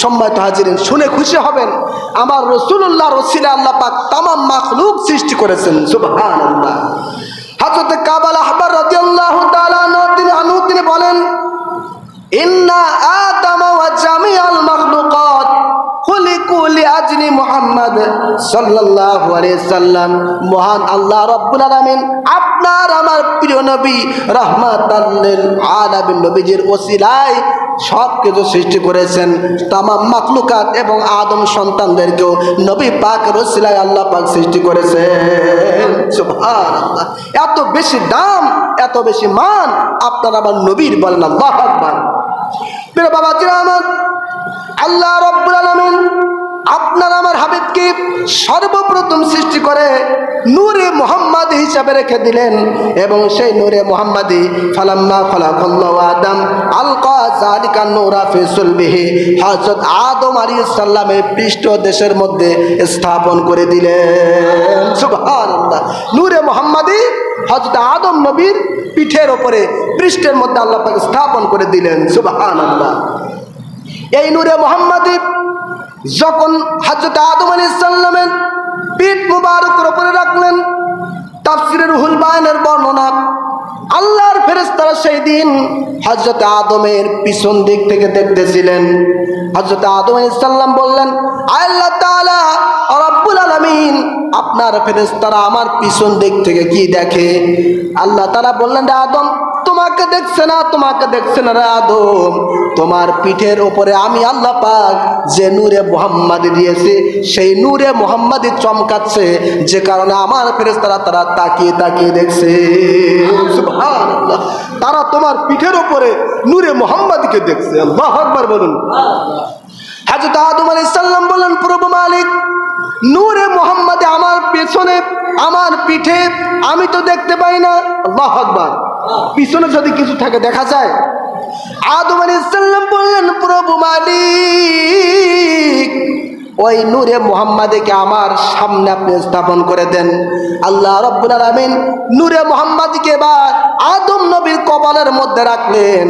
সম্মানিত হাজিরেন, শুনে খুশি হবেন, আমার রসুল্লাহ রসিলা আল্লাহ পাক তামাম মাখলুক সৃষ্টি করেছেন সুবহান আল্লাহ হজরত কাবাল আহবার রাজি আল্লাহ তিনি বলেন, ইন্না মাখলুকাত মুহাম্মদ সাল্লাম। আল্লাহ আপনার আমার প্রিয় নবী নবীজির সব কিছু সৃষ্টি করেছেন। তামাম মাখলুকাত এবং আদম সন্তানদেরকেও নবী পাক রসিলায় আল্লাহ পাক সৃষ্টি করেছেন। এত বেশি দাম, এত বেশি মান আপনার আমার নবীর বলেন আল্লাহ বাবা আমার আল্লাহ রব্বুল আলামিন আপনার আমার হাবিবকে সর্বপ্রথম সৃষ্টি করে নূরে মোহাম্মদ হিসাবে রেখে দিলেন এবং সেই নূরে মোহাম্মদি ফালাম্মা খলাকাল্লাহু আদম আলকা জালিকা নূরা ফি সুলবিহি হযরত আদম আলাইহিস সালামের পৃষ্ঠ দেশের মধ্যে স্থাপন করে দিলেন। সুবহানাল্লাহ। নূরে মোহাম্মদি হযরত আদম নবীর পিঠের ওপরে পৃষ্ঠের মধ্যে আল্লাহ স্থাপন করে দিলেন। সুবহানাল্লাহ। এই নূরে মোহাম্মদী যখন হজরত আদম আলী ইসাল্লামের পিঠ মুবারকের উপরে রাখলেন, তাফসিরের রুহুল বায়নের বর্ণনা, আল্লাহর ফেরেস্তারা সেই দিন হজরত আদমের পিছন দিক থেকে দেখতেছিলেন। হজরত আদম ইসাল্লাম বললেন আল্লাহ আলামিন, আপনার ফেরেস্তারা আমার পিছন দিক থেকে কি দেখে? আল্লাহ তালা বললেন আদম তোমাকে দেখছে না, তোমাকে দেখছে না আদম। তোমার পিঠের ওপরে আমি আল্লাহ পাক যে নূরে মোহাম্মদ দিয়েছে, সেই নূরে মোহাম্মদই চমকাচ্ছে, যে কারণে আমার ফেরেস্তারা তারা তাকিয়ে তাকিয়ে দেখছে। তারা তোমার পিঠের ওপরে নূরে মোহাম্মদকে দেখছে। আল্লাহ আকবার বলুন। হাজরত আদম আলাইহিস সালাম বললেন, প্রভু মালিক, নূরে মোহাম্মদে আমার পেছনে, আমার পিঠে আমি তো দেখতে পাই না। আল্লাহ আকবার। পিছনে যদি কিছু থাকে দেখা যায়। আদম আলাইহিস সালাম বললেন, প্রভু মালিক, ওই নূরে মোহাম্মদকে আমার সামনে আপনি স্থাপন করে দেন। আল্লাহ রব্বুল আলামিন নূরে মোহাম্মদকে এবার আদম নবীর কপালের মধ্যে রাখলেন।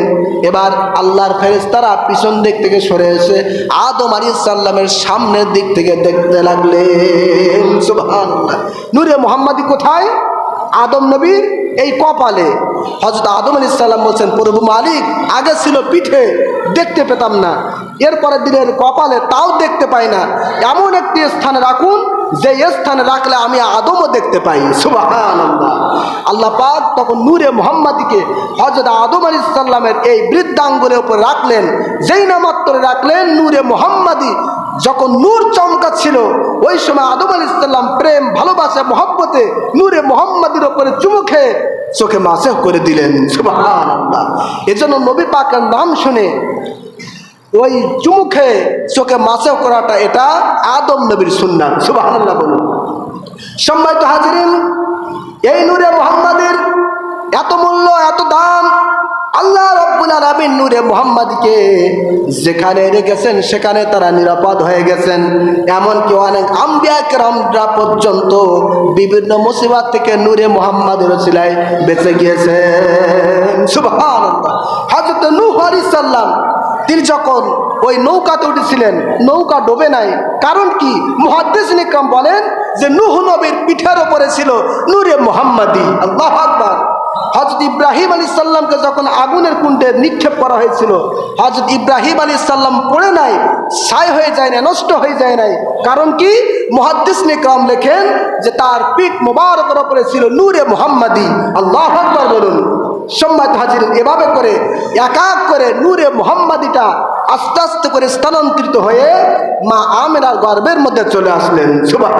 এবার আল্লাহর ফেরেশতারা পিছন দিক থেকে সরে এসে আদম আলাইহিস সালামের সামনের দিক থেকে দেখতে লাগলেন। নূরে মোহাম্মদি কোথায়? আদম নবীর এই কপালে হজরত আদম আলি সাল্লাম বলছেন, প্রভু মালিক, আগে ছিল পিঠে, দেখতে পেতাম না। এরপরে দিনের কপালে তাও দেখতে পাই না। এমন একটি স্থানে রাখুন, যে স্থানে রাখলে আমি আদমও দেখতে পাই। সুবাহান আল্লাহ পাক তখন নূরে মোহাম্মদীকে হজরত আদম আলি সাল্লামের এই বৃদ্ধাঙ্গুলের উপর রাখলেন। যেই না মাত্র রাখলেন, নূরে মোহাম্মদী যখন নূর চমকাচ্ছিল, ওই সময় আদম আল ইসলাম প্রেম, ভালোবাসা, মহব্বতে নূরে মোহাম্মদের ওপরে চুমু খেয়ে চোখে মাসে করে দিলেন। এজন্য নবী পাকের নাম শুনে ওই চুমু খেয়ে চোখে মাসে করাটা এটা আদম নবীর সুন্নাত সুবহানাল্লাহ বলুন। সম্মানিত হাজিরিন, এই নূরে মোহাম্মদের এত মূল্য, এত দাম আল্লাহ রব্বুল আলামিন নূরে মোহাম্মদকে যেখানে রেখেছেন, সেখানে তারা নিরাপদ হয়ে গেছেন। এমনকি অনেক আম্বিয়া কেরামরা পর্যন্ত বিভিন্ন মুসিবত থেকে নূরে মোহাম্মদের রসিলায় বেঁচে গিয়েছেন। সুবহানাল্লাহ। হযরত নূহ আলাইহিস সালাম, তিনি যখন ওই নৌকাতে উঠেছিলেন, নৌকা ডোবে নাই, কারণ কি? মুহাদ্দিস নিকরাম বলেন যে, নূহ নবীর পিঠের ওপরে ছিল নূরে মোহাম্মদী। আল্লাহ আকবার। হজরত ইব্রাহিম আলী সাল্লামকে যখন আগুনের কুণ্ডে নিক্ষেপ করা হয়েছিল হজরত ইব্রাহিম আলী সাল্লাম পড়ে নাই, ছাই হয়ে যায় না নষ্ট হয়ে যায় নাই। কারণ কি? মহাদ্দিস নিকরাম লেখেন যে তার পিঠ মোবারকের ওপরে ছিল নূরে মোহাম্মদী। আল্লাহ আকবার বলুন। সম্মাদ হাজির এভাবে করে এক করে নূরে মোহাম্মদীটা আস্তে আস্তে করে স্থানান্তরিত হয়ে মা আমেনার গর্বের মধ্যে চলে আসলেন। সুবাহ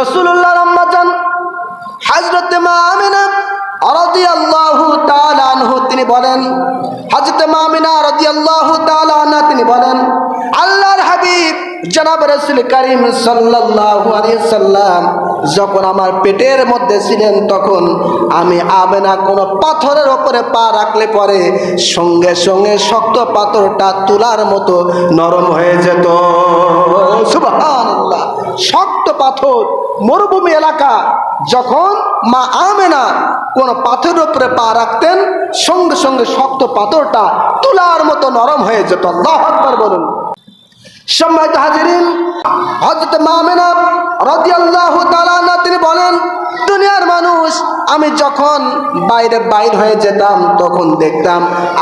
রসুল্লাহ হাজরতে মা আমিনা রাদিয়াল্লাহু তাআলা আনহু, তিনি বলেন হাজরতে মা আমিনা রাদিয়াল্লাহু আল্লাহ তিনি বলেন, আল্লাহর হাবিব জনাব রসুল করিম সাল্লাল্লাহু আলিয়া যখন আমার পেটের মধ্যে ছিলেন তখন আমি আমেনা কোনো পাথরের ওপরে পা রাখলে পরে সঙ্গে সঙ্গে শক্ত পাথরটা তুলার মতো নরম হয়ে যেত। শক্ত পাথর, মরুভূমি এলাকা। যখন মা আমেনা কোন পাথরের উপরে পা রাখতেন, সঙ্গে সঙ্গে শক্ত পাথরটা তুলার মতো নরম হয়ে যেত। আল্লাহ বলুন। সম্মানিত হাজিরিন হজরত মামেনা তিনি বলেন, দুনিয়ার মানুষ, আমি যখন বাইরে বাইর হয়ে যেতাম, তখন দেখতাম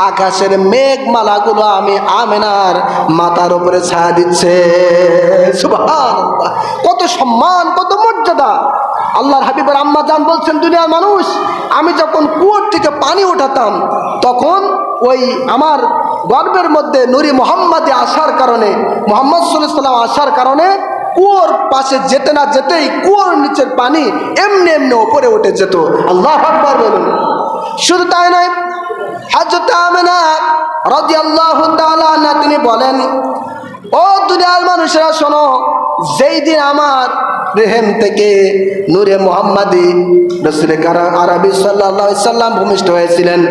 আকাশের মেঘমালাগুলো আমি আমেনার মাথার উপরে ছায়া দিচ্ছে। কত সম্মান, কত মর্যাদা। আল্লাহর হাবিবের আম্মা জান বলছেন, দুনিয়ার মানুষ, আমি যখন কুয়োর থেকে পানি উঠাতাম, তখন ওই আমার গর্বের মধ্যে নুরি মোহাম্মদে আসার কারণে, মোহাম্মদ সাল্লাম আসার কারণে কুয়োর পাশে যেতে না যেতেই কুয়োর নিচের পানি এমনি এমনি ওপরে উঠে যেত। আল্লাহ আকবর বলুন। শুধু তাই নয় হাজত আমেনা রাজি আল্লাহ না তিনি বলেন ও দুনিয়ার মানুষেরা, শোনো, যেই দিন আমার রেহেম থেকে নূরে মোহাম্মদী রসুল আরবি সাল্লাম ভূমিষ্ঠ হয়েছিলেন,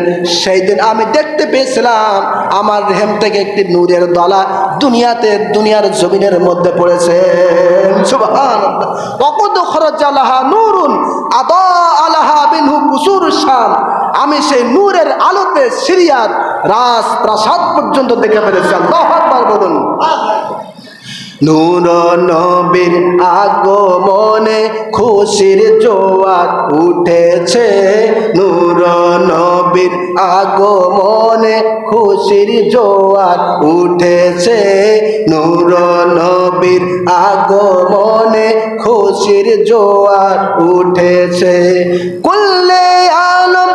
সেই দিন আমি দেখতে পেয়েছিলাম আমার রেহেম থেকে একটি নূরের দলা দুনিয়াতে, দুনিয়ার জমিনের মধ্যে পড়েছে। অকদ খরজালাহা নূরুন আলাহা আমি সেই নূরের আলোতে সিরিয়ার রাজ প্রাসাদ পর্যন্ত দেখে ফেলেছি। আল্লাহ আকবার বলুন। নূর নবীর আগমনে খুশির জোয়ার উঠেছে। নূর নবীর আগমনে খুশির জোয়ার উঠেছে। নূর নবীর আগমনে খুশির জোয়ার উঠেছে। কুল্লে আলম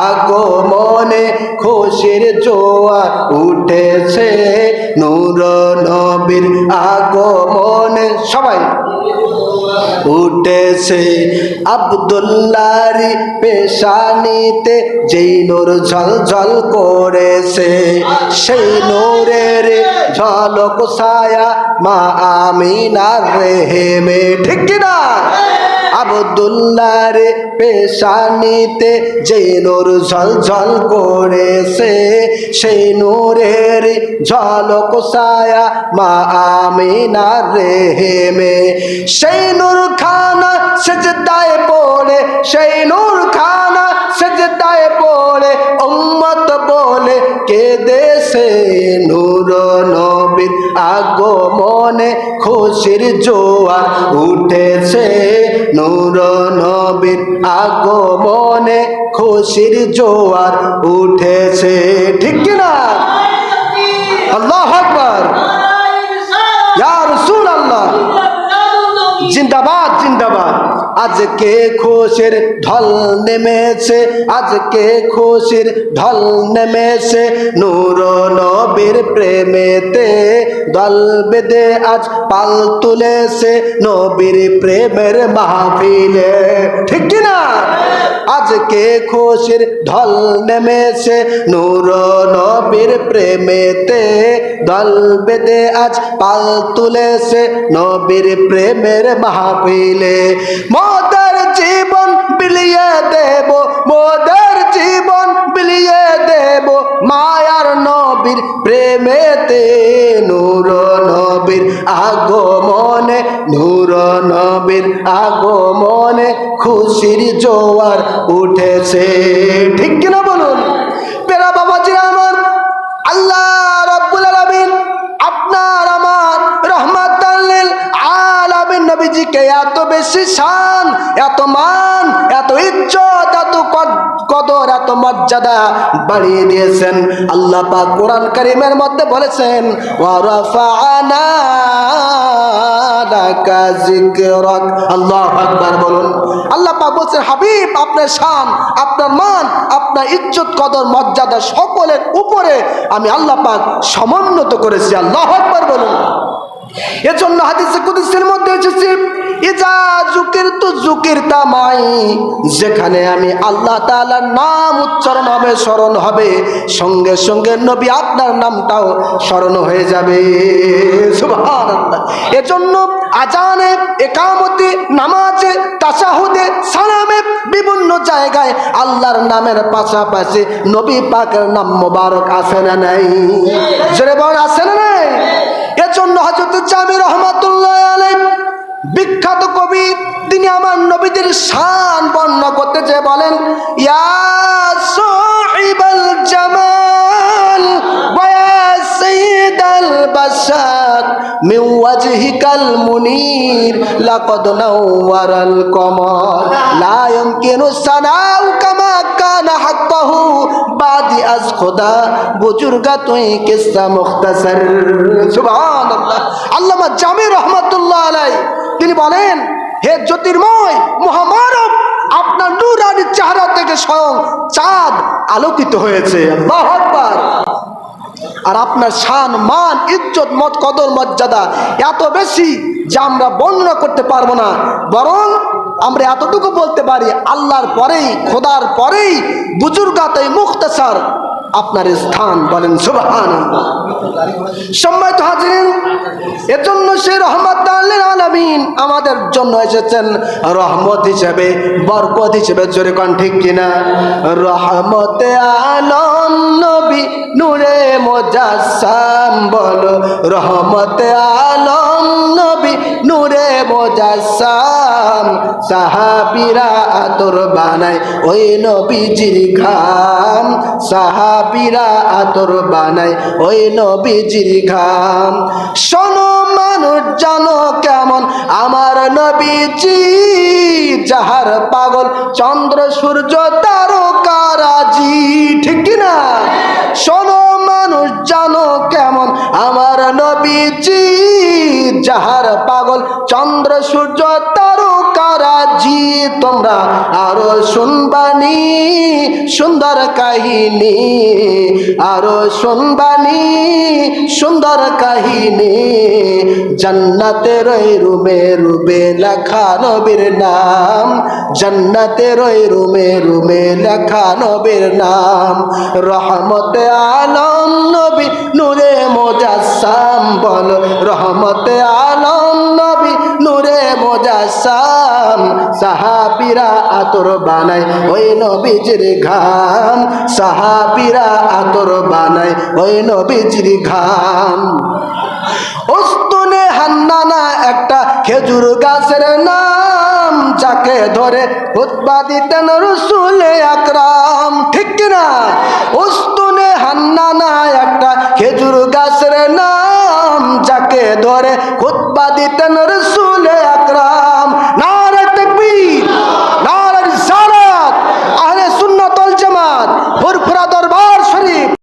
নবীর আগমনে খুশির জোয়া উঠেছে। নূর নবীর আগমনে সবাই উঠেছে। আবদুল্লারি পেশানিতে যেই নূর ঝল ঝল করেছে, সেই নূরের ঝলক ছায়া মা আমিনার রেহেমে। ঠিক আবদুল্লার পেশানিতে যে নূর ঝল ঝল করেছে সেই নূরের ঝলক ছায়া মা আমিনার রেহেমে। সেই নূর খানা সেজদায় পড়ে, সেই নূর খানা দেশে নূর নবীর আগমনে খুশির জোয়ার উঠেছে। নূর নবীর আগমনে খুশির জোয়ার উঠেছে। ঠিক কিনা আল্লাহ আকবার। ইয়া রাসূলুল্লাহ। জিন্দাবাদ জিন্দাবাদ। আজকে খুশির ঢল নেমেছে, আজকে খুশির ঢল নেমেছে। নূর নবীর প্রেমেতে দল বেদে আজ পাল তুলেছে, নবীর প্রেমের মাহফিলে। ঠিক কি না? আজকে খুশির ঢল নেমেছে, নূর নবীর প্রেমেতে দল বেদে আজ পাল তুলেছে, নবীর প্রেমের মাহফিলে। মোদের জীবন বিলিয়ে দেব, মোদের জীবন বিলিয়ে দেব। মায়ার নবীর প্রেমেতে নূর নবীর আগমনে, নূর নবীর আগমনে খুশির জোয়ার উঠেছে। ঠিক কিনা বলুন? পেরা বাবাজি আমার, আল্লাহ রাব্বুল আলামিন আপনার আমার রহমাতাল্লিল আলামিন নবীজিকে এত বেশি শান এত মান, এত ইজ্জত, এত কদ- কদর, এত মর্যাদা বাড়িয়ে দিয়েছেন। আল্লাহ পাক কোরআন কারীমের মধ্যে বলেছেন ওয়া রাফা'না লাকা যিকরাক। আল্লাহু আকবার বলুন। আল্লাহ পাক বলছেন, হাবিব, আপনার শান, আপনার মান, আপনার ইজ্জত, কদর, মর্যাদা সকলের উপরে আমি আল্লাহ পাক সমুন্নত করেছি। আল্লাহ আকবার বলুন। এজন্য হাদিসে কুদসির মধ্যে এসেছে তামাই যেখানে আমি আল্লাহ নাম উচ্চারণ হবে, স্মরণ হবে, সঙ্গে সঙ্গে নবী আপনার নামটাও স্মরণ হয়ে যাবে। এজন্য আজানে একামতে, নামাজে, তাসাহুদে, সালামে বিভিন্ন জায়গায় আল্লাহর নামের পাশাপাশি নবী পাকের নাম মোবারক আছে না নাই? জোরে না নাই এজন্য জামি বিখ্যাত কবি, তিনি আমার নবীদের শান বর্ণনা করতে চেয়ে বলেন, ইয়া সাহিবাল জামাল মুনির সানাউ কামা কানা হাক্কাহু আজ খোদা, বুজুর্গা তুই মুখতাসার। সুবহানাল্লাহ। আল্লামা জামি রহমাতুল্লাহ আলাই তিনি বলেন, হে জ্যোতির্ময় মহামানব, আপনার নূরানি চেহারা থেকে স্বয়ং চাঁদ আলোকিত হয়েছে। আল্লাহু আর আপনার শান, মান, ইজ্জত, মত, কদর, মর্যাদা এত বেশি যে আমরা বর্ণনা করতে পারব না। বরং আমরা এতটুকু বলতে পারি, আল্লাহর পরেই, খোদার পরেই বুজুর্গাতে মুখতাসার আপনার স্থান বলেন সুবহান সম্মানিত হাজিরিন, এজন্য সে রহমত আলামিন আমাদের জন্য এসেছেন রহমত হিসেবে, বরকত হিসেবে, জোরে কন ঠিক কিনা? রহমতে আলম নবী নূরে মোজাসাম বলো, রহমতে আলম নবী নূরে মোজাসাম সাহাবিরা আতর বানায়, ওই নবীজির ঘাম। সাহাবিরা আতর বানায়, ওই নবীজির ঘাম। শোনো মানুষ, জানো কেমন? আমার নবীজি যাহার পাগল, চন্দ্র, সূর্য তারকারাজি ঠিক কিনা শোনো মানুষ, জানো কেমন? আমার নবীজি যাহার পাগল, চন্দ্র, সূর্য তারকারাজি তোমরা আরও শুনবানি সুন্দর কাহিনী। আরও শুনবানি সুন্দর কাহিনী। জান্নাতের রুমে রুমে লেখা নবীর নাম। জান্নাতের রুমে রুমে লেখা নবীর নাম। রহমতে আলম নবী, নূরে মোজাসাম বল, রহমতে আলম নবী নূরে মোজাসাম সাহাবিরা আতর বানায়, ওই নবীজির ঘাম সাহাবিরা আতর বানায়, ওই নবীজির ঘাম ওস্তুনে হান্নানা একটা খেজুর গাছের নাম, যাকে ধরে উৎপা দিতেন রসুলে আকরাম। ঠিক কিনা? ওস্তুনে হান্নানা একটা খেজুর গাছের নাম, যাকে ধরে খুতবা দিতেন রসুল